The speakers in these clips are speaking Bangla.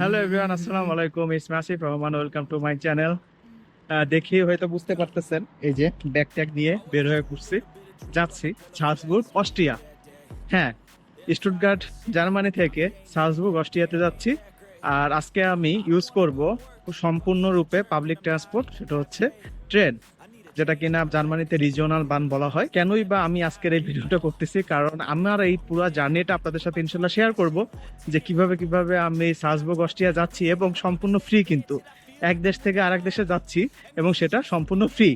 হ্যালো এভরিওয়ান আসসালামু আলাইকুম ইসমি Asif Rahman welcome to my channel দেখি হয়তো বুঝতে পারতেছেন, এই যে ব্যাগ ট্যাগ নিয়ে বের হয়ে পড়ছি যাচ্ছি সালসবুর্গ, অস্ট্রিয়া। হ্যাঁ স্টুটগার্ট, জার্মানি থেকে সালসবুর্গ, অস্ট্রিয়াতে যাচ্ছি। আর আজকে আমি ইউজ করব সম্পূর্ণরূপে পাবলিক ট্রান্সপোর্ট সেটা হচ্ছে ট্রেন। যেটা কিনা জার্মানিতে রিজিওনাল বান বলা হয়। কেনই বা আমি আজকের এই ভিডিওটা করতেছি, কারণ আমার এই পুরো জার্নিটা আপনাদের সাথে ইনশাল্লাহ শেয়ার করব, যে কীভাবে কীভাবে আমি সালসবুর্গ, অস্ট্রিয়া যাচ্ছি এবং সম্পূর্ণ ফ্রি কিন্তু। এক দেশ থেকে আরেক দেশে যাচ্ছি এবং সেটা সম্পূর্ণ ফ্রি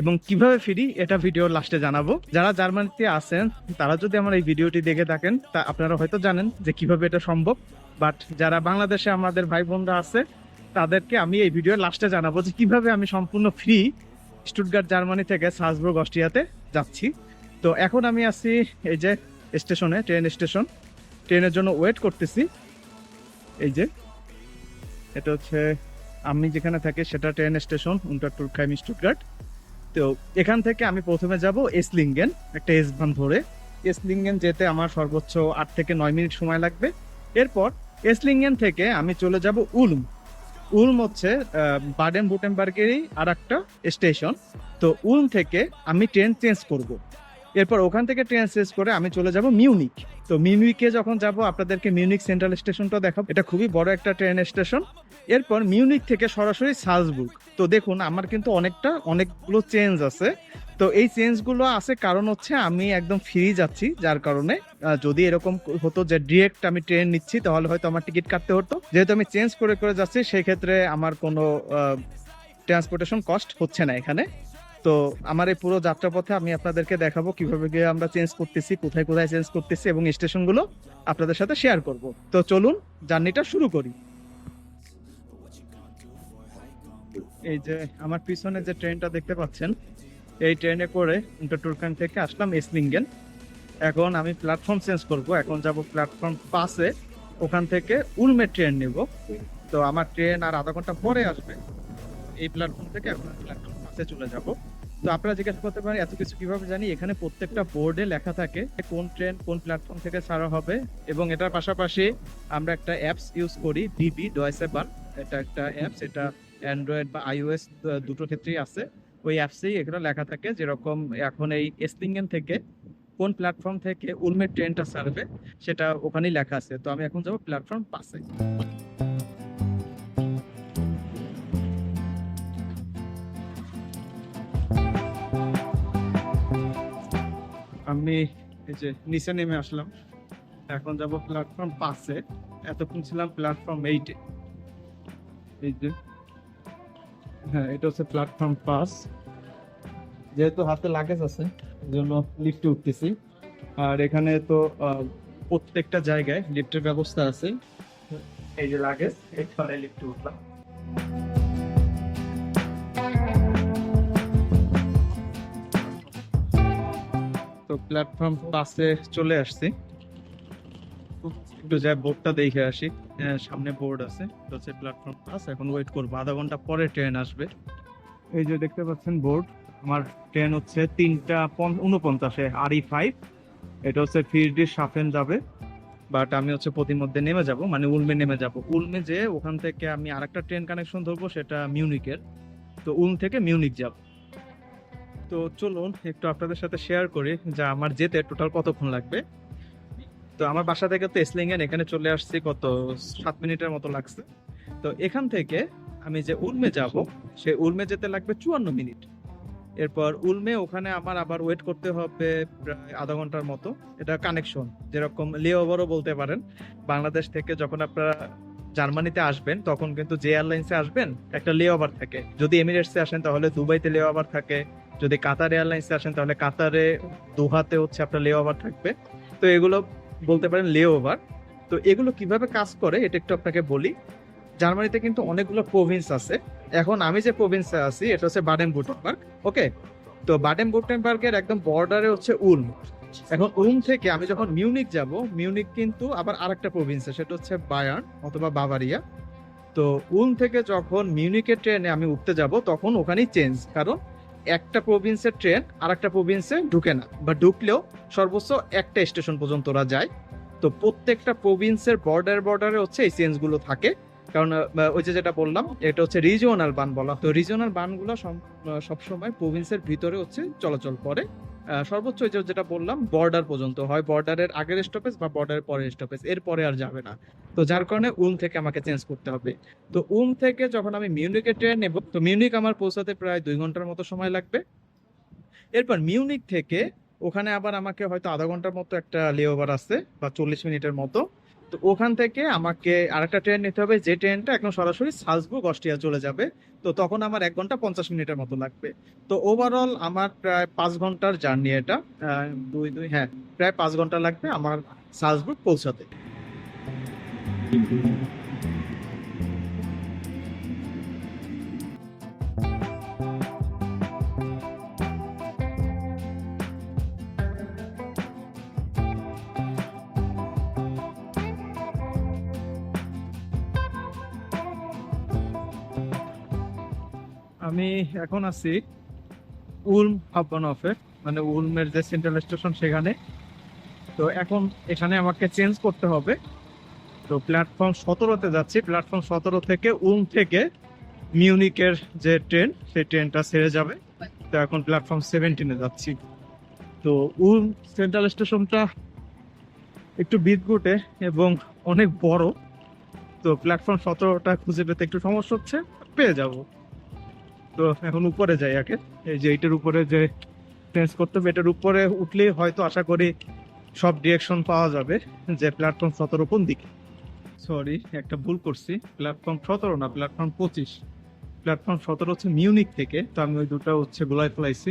এবং কীভাবে ফ্রি এটা ভিডিওর লাস্টে জানাব। যারা জার্মানিতে আছেন, তারা যদি আমার এই ভিডিওটি দেখে থাকেন, তা আপনারা হয়তো জানেন যে কীভাবে এটা সম্ভব। বাট যারা বাংলাদেশে আমাদের ভাই বোনরা আছে, তাদেরকে আমি এই ভিডিওর লাস্টে জানাব যে কীভাবে আমি সম্পূর্ণ ফ্রি স্টুটগার্ট, জার্মানি থেকে সালসবুর্গ, অস্ট্রিয়াতে যাচ্ছি। তো এখন আমি আছি এই যে স্টেশনে, ট্রেন স্টেশন। ট্রেনের জন্য ওয়েট করতেছি। এই যে, এটা হচ্ছে আমি যেখানে থাকি, সেটা train station Untertürkheim Stuttgart. তো এখান থেকে আমি প্রথমে যাব এসলিঙ্গেন, একটা এস বান ধরে। এসলিঙ্গেন যেতে আমার সর্বোচ্চ আট থেকে নয় মিনিট সময় লাগবে। এরপর এসলিঙ্গেন থেকে আমি চলে যাব উলম। উলম হচ্ছে বাডেন বুটেনবার্গেরই আর একটা স্টেশন। তো উলম থেকে আমি ট্রেন চেঞ্জ করব। এরপর ওখান থেকে ট্রেন চেঞ্জ করে আমি চলে যাব মিউনিক। তো মিউনিকে যখন যাব, আপনাদেরকে মিউনিক সেন্ট্রাল স্টেশনটা দেখাবো। এটা খুবই বড় একটা ট্রেন স্টেশন। এরপর মিউনিক থেকে সরাসরি সালসবুর্গ। তো দেখুন, আমার কিন্তু অনেকটা, অনেকগুলো চেঞ্জ আছে। তো এই চেঞ্জগুলো আছে, কারণ হচ্ছে আমি একদম ফ্রি যাচ্ছি, যার কারণে যদি এরকম হতো যে ডিরেক্ট আমি ট্রেন নিচ্ছি, তাহলে হয়তো আমার টিকিট কাটতে হতো। যেহেতু আমি চেঞ্জ করে করে যাচ্ছি সেই ক্ষেত্রে আমার কোনো ট্রান্সপোর্টেশন কস্ট হচ্ছে না এখানে। তো আমার এই পুরো যাত্রাপথে আমি আপনাদেরকে দেখাবো কীভাবে গিয়ে আমরা চেঞ্জ করতেছি, কোথায় কোথায় চেঞ্জ করতেছি এবং স্টেশনগুলো আপনাদের সাথে শেয়ার করব। তো চলুন, জার্নিটা শুরু করি। এই যে আমার পিছনে যে ট্রেনটা দেখতে পাচ্ছেন এই ট্রেনে করে টুরকান থেকে আসলাম এসলিঙ্গেন এখন আমি প্ল্যাটফর্ম চেঞ্জ করব। এখন যাব প্ল্যাটফর্ম পাসে ওখান থেকে উলমে ট্রেন নেব। তো আমার ট্রেন আর আধা ঘণ্টা পরে আসবে। এই প্ল্যাটফর্ম থেকে এখন প্ল্যাটফর্ম পাসে চলে যাব। তো আপনারা জিজ্ঞাসা করতে পারেন, এত কিছু কীভাবে জানি? এখানে প্রত্যেকটা বোর্ডে লেখা থাকে কোন ট্রেন কোন প্ল্যাটফর্ম থেকে ছাড়া হবে। এবং এটার পাশাপাশি আমরা একটা অ্যাপস ইউজ করি বিবি ডয়েসে বার এটা একটা অ্যাপস এটা অ্যান্ড্রয়েড বা আইওএস দুটো ক্ষেত্রেই আছে। ওই অ্যাপসেই এগুলো লেখা থাকে যেরকম এখন এই এসলিঙ্গেন থেকে কোন প্ল্যাটফর্ম থেকে উলমের ট্রেনটা ছাড়বে সেটা ওখানেই লেখা আছে। তো আমি এখন যাব প্ল্যাটফর্ম পাশে। আমি এই যে নিচে নেমে আসলাম। এখন যাব প্ল্যাটফর্ম পাঁচে এতক্ষণ ছিলাম প্ল্যাটফর্ম এইটে এই যে হ্যাঁ এটা হচ্ছে প্ল্যাটফর্ম পাস যেহেতু হাতে লাগেজ আছে জন্য লিফটে উঠতেছি। আর এখানে তো প্রত্যেকটা জায়গায় লিফটের ব্যবস্থা আছে। এই যে লাগেজ এখানে লিফটে উঠলাম। তো প্ল্যাটফর্ম পাশে চলে আসছি। একটু যাই বোর্ডটা দেখে আসি। হ্যাঁ, সামনে বোর্ড আছে হচ্ছে প্ল্যাটফর্ম পাস এখন ওয়েট করব। আধা ঘণ্টা পরে ট্রেন আসবে। এই যে দেখতে পাচ্ছেন বোর্ড আমার ট্রেন হচ্ছে তিনটা উনপঞ্চাশে আরই ফাইভ এটা হচ্ছে ফিরডি সাফেন যাবে। বাট আমি হচ্ছে প্রতিমধ্যে নেমে যাব মানে উলমে নেমে যাব। উলমে যে ওখান থেকে আমি আরেকটা ট্রেন কানেকশন ধরবো সেটা মিউনিকের। তো উলম থেকে মিউনিক যাব। তো চলুন একটু আপনাদের সাথে শেয়ার করি যে আমার যেতে টোটাল কতক্ষণ লাগবে। তো আমার বাসা থেকে তো এসলিঙ্গেন এখানে চলে আসছি কত সাত মিনিটের মতো লাগছে। তো এখান থেকে আমি যে উলমে যাব, সে উলমে যেতে লাগবে চুয়ান্ন মিনিট। এরপর উলমে ওখানে আমার আবার ওয়েট করতে হবে প্রায় আধা ঘণ্টার মতো। এটা কানেকশন যেরকম লেওভারও বলতে পারেন। বাংলাদেশ থেকে যখন আপনারা জার্মানিতে আসবেন, তখন কিন্তু যে এয়ারলাইন্সে আসবেন, একটা লেওভার থাকে। যদি এমিরেটসে আসেন, তাহলে দুবাইতে লেওভার থাকে। যদি কাতার এয়ারলাইন্সে আসেন, তাহলে কাতারে দোহাতে হচ্ছে আপনার লেওভার থাকবে। তো এগুলো বলতে পারেন লেওভার তো এগুলো কীভাবে কাজ করে, এটা একটু আপনাকে বলি। জার্মানিতে কিন্তু অনেকগুলো প্রভিন্স আছে। এখন আমি যে প্রভিন্সে আছি, এটা হচ্ছে বাডেন বুটেনবার্গ ওকে? তো বাডেন বুটেনবার্গের একদম বর্ডারে হচ্ছে উলম এখন উলম থেকে আমি যখন মিউনিক যাব মিউনিক কিন্তু আবার আরেকটা প্রভিন্সে সেটা হচ্ছে বায়ার্ন অথবা বাভারিয়া তো উলম থেকে যখন মিউনিকের ট্রেনে আমি উঠতে যাব, তখন ওখানেই চেঞ্জ কারণ একটা প্রভিন্সের ট্রেন আর একটা প্রভিন্সে ঢুকে না। বা ঢুকলেও সর্বোচ্চ একটা স্টেশন পর্যন্ত ওরা যায়। তো প্রত্যেকটা প্রভিন্সের বর্ডার বর্ডারে হচ্ছে এই চেঞ্জগুলো থাকে। কারণ ওই যে যেটা বললাম, এটা হচ্ছে রিজিওনাল বান বলা তো রিজিওনাল বানগুলো সবসময় প্রভিন্সের ভিতরে হচ্ছে চলাচল করে। সর্বোচ্চ যেটা বললাম বর্ডার পর্যন্ত হয়। বর্ডারের আগের স্টপেজ বা বর্ডারের পরের স্টপেজ এর পরে আর যাবে না। তো যার কারণে উম থেকে আমাকে চেঞ্জ করতে হবে। তো উম থেকে যখন আমি মিউনিকে ট্রেন নেব, তো মিউনিক আমার পৌঁছাতে প্রায় দুই ঘণ্টার মতো সময় লাগবে। এরপর মিউনিক থেকে ওখানে আবার আমাকে হয়তো আধা ঘণ্টার মতো একটা লেওভার আছে, বা চল্লিশ মিনিটের মতো। তো ওখান থেকে আমাকে আরেকটা ট্রেন নিতে হবে। যে ট্রেনটা একদম সরাসরি সালসবুর্গ, অস্ট্রিয়া চলে যাবে। তো তখন আমার এক ঘণ্টা পঞ্চাশ মিনিটের মতো লাগবে। তো ওভারঅল আমার প্রায় পাঁচ ঘণ্টার জার্নি এটা। দুই দুই হ্যাঁ প্রায় পাঁচ ঘণ্টা লাগবে আমার সালসবুর্গ পৌঁছাতে। আমি এখন আছি উলম হাব্বানফে মানে উলমের যে সেন্ট্রাল স্টেশন সেখানে। তো এখন এখানে আমাকে চেঞ্জ করতে হবে। তো প্ল্যাটফর্ম সতেরোতে যাচ্ছি। প্ল্যাটফর্ম সতেরো থেকে উলম থেকে মিউনিকের যে ট্রেন সেই ট্রেনটা ছেড়ে যাবে। তো এখন প্ল্যাটফর্ম সেভেন্টিনে যাচ্ছি। তো উলম সেন্ট্রাল স্টেশনটা একটু বিদগুটে এবং অনেক বড়। তো প্ল্যাটফর্ম সতেরোটা খুঁজে পেতে একটু সমস্যা হচ্ছে, পেয়ে যাব। তো এখন উপরে যাই আগে। এই যে এইটার উপরে যে চেঞ্জ করতে হবে, এটার উপরে উঠলেই হয়তো আশা করি সব ডিরেকশন পাওয়া যাবে যে প্ল্যাটফর্ম সতেরো কোন দিকে। সরি একটা ভুল করছি। প্ল্যাটফর্ম সতেরো না প্ল্যাটফর্ম পঁচিশ। প্ল্যাটফর্ম সতেরো হচ্ছে মিউনিক থেকে, তো আমি ওই দুটো হচ্ছে গোলায় ফেলাইছি।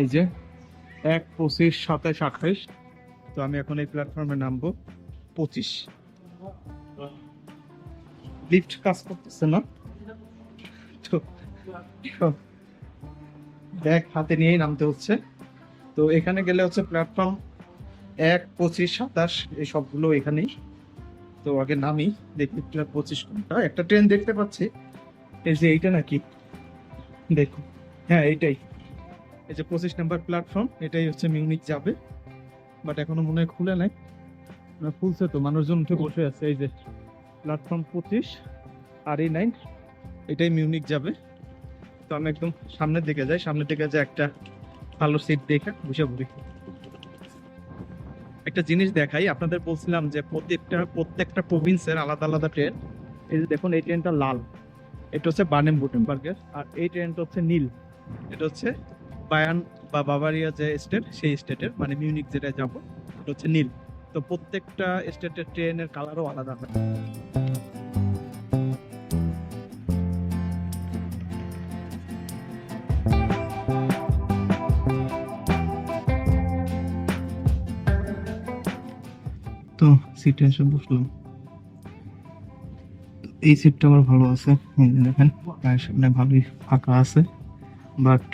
এই যে এক, পঁচিশ সাতাইশ আঠাইশ তো আমি এখন এই প্ল্যাটফর্মে নামবো, পঁচিশ। লিফট কাজ করতেছে না। ব্যাগ হাতে নিয়েই নামতে হচ্ছে। তো এখানে গেলে হচ্ছে প্ল্যাটফর্ম এক, পঁচিশ, সাতাশ, এই সবগুলো এখানেই। তো আগে নামি, দেখি পঁচিশ ঘণ্টা একটা ট্রেন দেখতে পাচ্ছি। এই যে এইটা নাকি? দেখো। হ্যাঁ এইটাই। এই যে পঁচিশ নাম্বার প্ল্যাটফর্ম এটাই হচ্ছে মিউনিক যাবে। বাট এখনও মনে হয় খুলে নাই। খুলছে তো, মানুষজন উঠে বসে আছে। এই যে প্ল্যাটফর্ম পঁচিশ, আর এই নাইন এটাই মিউনিক যাবে। তো আমি একদম সামনের দিকে যাই। সামনের দিকে যে একটা ভালো সিট দেখে বসে পড়ি। একটা জিনিস দেখাই, আপনাদের বলছিলাম যে প্রত্যেকটা প্রত্যেকটা প্রভিন্সের আলাদা আলাদা ট্রেন এই যে দেখুন, এই ট্রেনটা লাল। এটা হচ্ছে বার্নেম বুটেনবার্গের, আর এই ট্রেনটা হচ্ছে নীল। এটা হচ্ছে বায়ান বা বাভারিয়া যে স্টেট সেই স্টেটের মানে মিউনিক যেটা যাব, এটা হচ্ছে নীল। তো প্রত্যেকটা স্টেটের ট্রেনের কালারও আলাদা হয় তো সিটে এসে বসলাম। এই সিটটা আমার ভালো আছে দেখেন সামনে ভালোই ফাঁকা আছে। বাট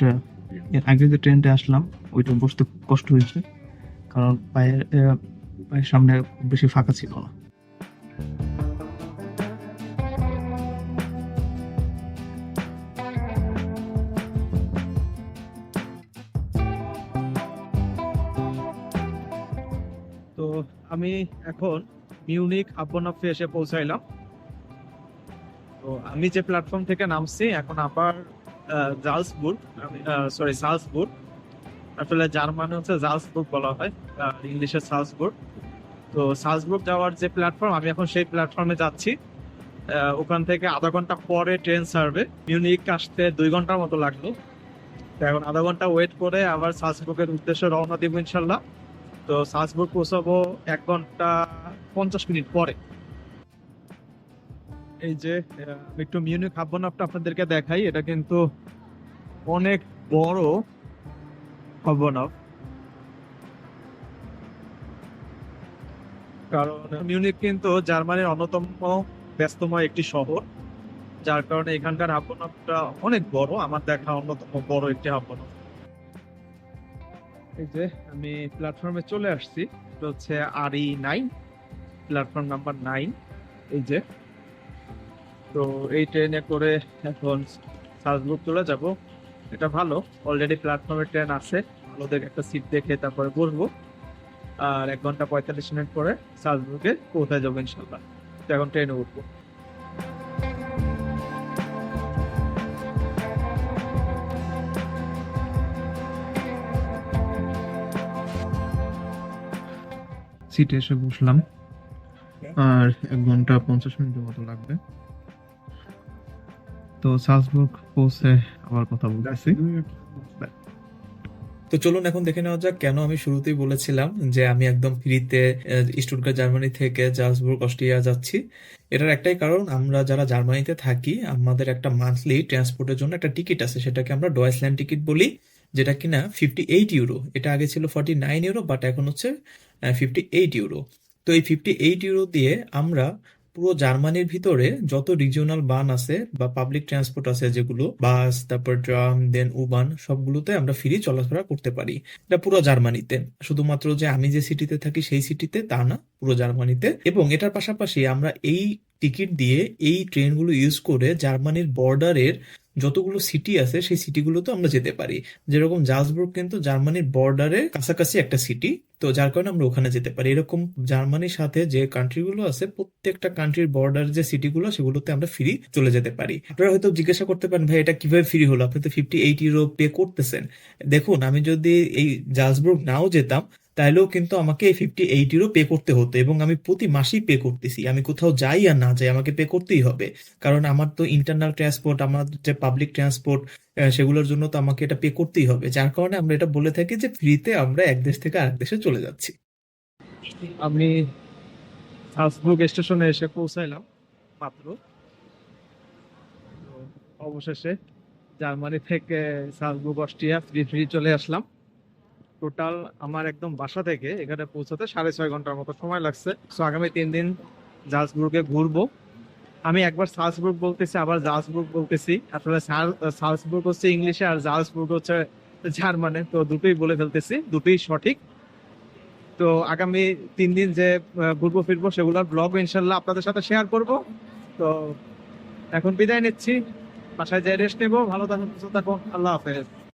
এর আগে যে ট্রেনটা আসলাম, ওইটা বসতে কষ্ট হয়েছে। কারণ পায়ের পায়ের সামনে বেশি ফাঁকা ছিল না। আমি এখন মিউনিক আপন আব্বনাফে এসে পৌঁছাইলাম। তো আমি যে প্ল্যাটফর্ম থেকে নামছি, এখন আবার জালসবুর্গ সরি সালসবুর্গ আসলে জার্মানি হচ্ছে জালসবুর্গ বলা হয় ইংলিশে সালসবুর্গ তো সালসবুর্গ যাওয়ার যে প্ল্যাটফর্ম আমি এখন সেই প্ল্যাটফর্মে যাচ্ছি। ওখান থেকে আধা ঘণ্টা পরে ট্রেন ছাড়বে। মিউনিক আসতে দুই ঘণ্টার মতো লাগল। এখন আধা ঘণ্টা ওয়েট করে আবার সালসবুর্গের উদ্দেশ্যে রওনা দিব ইনশাল্লাহ। তো সালসবুর্গ পৌঁছাবো এক ঘণ্টা পঞ্চাশ মিনিট পরে। এই যে একটু মিউনিক হাব্বনাপটা আপনাদেরকে দেখাই, এটা কিন্তু অনেক বড় হাব্বনাপ কারণ মিউনিক কিন্তু জার্মানির অন্যতম ব্যস্তময় একটি শহর, যার কারণে এখানকার হাব্বনাপটা অনেক বড়, আমার দেখা অন্যতম বড় একটি হাব্বনাপ এই যে আমি প্ল্যাটফর্মে চলে আসছি, এটা হচ্ছে আর E nine platform number nine এই যে। তো এই ট্রেনে করে এখন সালজবুর্গ চলে যাব। এটা ভালো অলরেডি প্ল্যাটফর্মে ট্রেন আছে ভালো দেখে একটা সিট দেখে তারপরে বসবো। আর এক ঘণ্টা পঁয়তাল্লিশ মিনিট পরে সালজবুর্গে পৌঁছায় যাব ইনশাল্লাহ। তো এখন ট্রেনে উঠবো। সিটে এসে বসলাম। আর এক ঘণ্টা পঞ্চাশ মিনিটের মতো লাগবে। তো সালসবুর্গ পৌঁছে আবার কথা বলতেছি। তো চলুন এখন দেখে নেওয়া যাক কেন আমি শুরুতেই বলেছিলাম যে আমি একদম ফ্রিতে স্টুটগার্ট জার্মানি থেকে জালসবুর্গ অস্ট্রিয়া যাচ্ছি। এটার একটাই কারণ, আমরা যারা জার্মানিতে থাকি, আমাদের একটা মান্থলি ট্রান্সপোর্টের জন্য একটা টিকিট আছে, সেটাকে আমরা ডয়েসল্যান্ড টিকিট বলি। যেটা কিনা ফিফটি এইট ইউরো এটা আগে ছিল ফর্টি নাইন ইউরো বাট এখন হচ্ছে ফিফটি এইট ইউরো তো এই ফিফটি এইট ইউরো দিয়ে আমরা পুরো জার্মানির ভিতরে যত রিজিওনাল বান আছে বা পাবলিক ট্রান্সপোর্ট আছে যেগুলো বাস তারপর ট্রাম দেন উবান সবগুলোতে আমরা ফ্রি চলাফেরা করতে পারি। এটা পুরো জার্মানিতে। শুধুমাত্র যে আমি যে সিটিতে থাকি সেই সিটিতে তা না, পুরো জার্মানিতে। এবং এটার পাশাপাশি আমরা এই টিকিট দিয়ে এই ট্রেনগুলো ইউজ করে জার্মানির বর্ডারের যতগুলো সিটি আছে, সেই সিটিগুলোতে আমরা যেতে পারি। যেরকম জালসবুর্গ কিন্তু জার্মানির বর্ডারের কাছাকাছি একটা সিটি তো যার কারণে আমরা ওখানে যেতে পারি। এরকম জার্মানির সাথে যে কান্ট্রিগুলো আছে, প্রত্যেকটা কান্ট্রির বর্ডার যে সিটিগুলো সেগুলোতে আমরা ফ্রি চলে যেতে পারি। আপনারা হয়তো জিজ্ঞাসা করতে পারেন, ভাই, এটা কীভাবে ফ্রি হলো? আপনি তো ফিফটি এইট ইউরো পে করতেছেন। দেখুন, আমি যদি এই জালসবুর্গ নাও যেতাম তাহলেও কিন্তু আমাকে ফিফটি এইট ইউরো পে করতে হতো এবং আমি প্রতি মাসেই পে করতেছি। আমি কোথাও যাই আর না যাই, আমাকে পে করতেই হবে। কারণ আমার তো ইন্টারনাল ট্রান্সপোর্ট আমার যে পাবলিক ট্রান্সপোর্ট সেগুলোর জন্য তো আমাকে এটা পে করতেই হবে। যার কারণে আমরা এটা বলে থাকি যে ফ্রিতে আমরা এক দেশ থেকে আরেক দেশে চলে যাচ্ছি। আমি সালসবুর্গ স্টেশনে এসে পৌঁছাইলাম, মাত্র। অবশেষে জার্মানি থেকে সালসবুর্গ অস্ট্রিয়া ফ্রি ফ্রি চলে আসলাম। টোটাল আমার একদম বাসা থেকে এখানে পৌঁছাতে সাড়ে ছয় ঘণ্টার মতো সময় লাগছে। সো আগামী তিন দিন জালসবুর্গে ঘুরবো। আমি একবার সালসবুর্গ বলতেছি, আবার জালসবুর্গ বলতেছি। আসলে সাল- সালসবুর্গ হচ্ছে ইংলিশে আর জালসবুর্গ হচ্ছে জার্মানে তো দুটোই বলে ফেলতেছি, দুটোই সঠিক। তো আগামী তিন দিন যে ঘুরবো, ফিরবো, সেগুলোর ব্লগ ইনশাল্লাহ আপনাদের সাথে শেয়ার করব। তো এখন বিদায় নিচ্ছি। বাসায় যাই রেস্ট নেব। ভালো থাকুন, সুস্থ থাকুন। আল্লাহ হাফেজ।